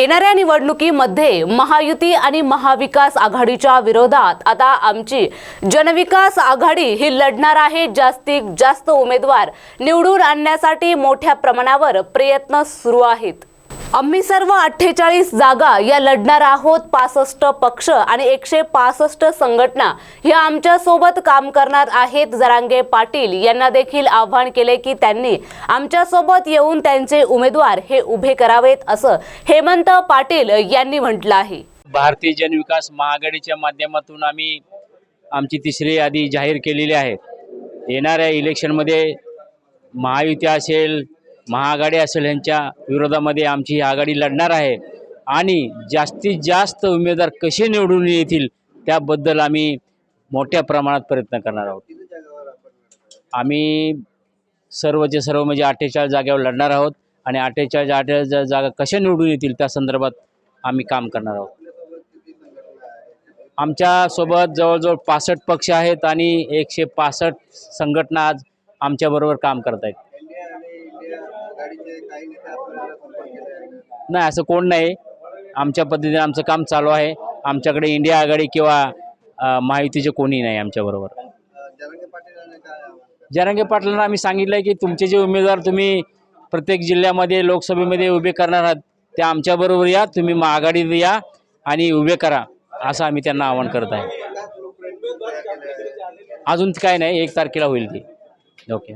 येणाऱ्या निवडणुकीमध्ये महायुती आणि महाविकास आघाडीच्या विरोधात आता आमची जनविकास आघाडी ही लढणार आहे. जास्तीत जास्त उमेदवार निवडून आणण्यासाठी मोठ्या प्रमाणावर प्रयत्न सुरू आहेत. आम्ही सर्व अठ्ठेचाळीस जागा या लढणार आहोत. पासष्ट पक्ष आणि एकशे पासष्ट संघटना या आमच्यासोबत काम करणार आहेत. जरांगे पाटील यांना देखील आव्हान केले की त्यांनी आमच्यासोबत येऊन त्यांचे उमेदवार हे उभे करावेत असं हेमंत पाटील यांनी म्हटलं आहे. भारतीय जनविकास महाआघाडीच्या माध्यमातून आम्ही आमची तिसरी यादी जाहीर केलेली आहे. येणाऱ्या इलेक्शनमध्ये महायुती असेल महाआघाडी असेल यांच्या विरोधामध्ये आमची ही आघाडी लढणार आहे. आणि जास्तीत जास्त उमेदवार कसे निवडून येतील त्याबद्दल आम्ही मोठ्या प्रमाणात प्रयत्न करणार आहोत. आम्ही सर्वचे सर्व म्हणजे अठ्ठेचाळीस जागेवर लढणार आहोत आणि अठ्ठेचाळीस अठ्ठेचाळीस जागा कशा निवडून येतील त्या संदर्भात आम्ही काम करणार आहोत. आमच्यासोबत जवळजवळ पासष्ट पक्ष आहेत आणि एकशे पासष्ट संघटना आज आमच्याबरोबर काम करत आहेत नाही असं कोण नाही. आमच्या पद्धतीने आमचं काम चालू आहे. आमच्याकडे इंडिया आघाडी किंवा महायुतीचे कोणी नाही आमच्याबरोबर जरांगे पाटलांना आम्ही सांगितलं आहे की तुमचे जे उमेदवार तुम्ही प्रत्येक जिल्ह्यामध्ये लोकसभेमध्ये उभे करणार आहात ते आमच्याबरोबर या. तुम्ही मग आघाडीत या आणि उभे करा असं आम्ही त्यांना आवाहन करत आहे. अजून काय नाही एक तारखेला होईल ती. ओके.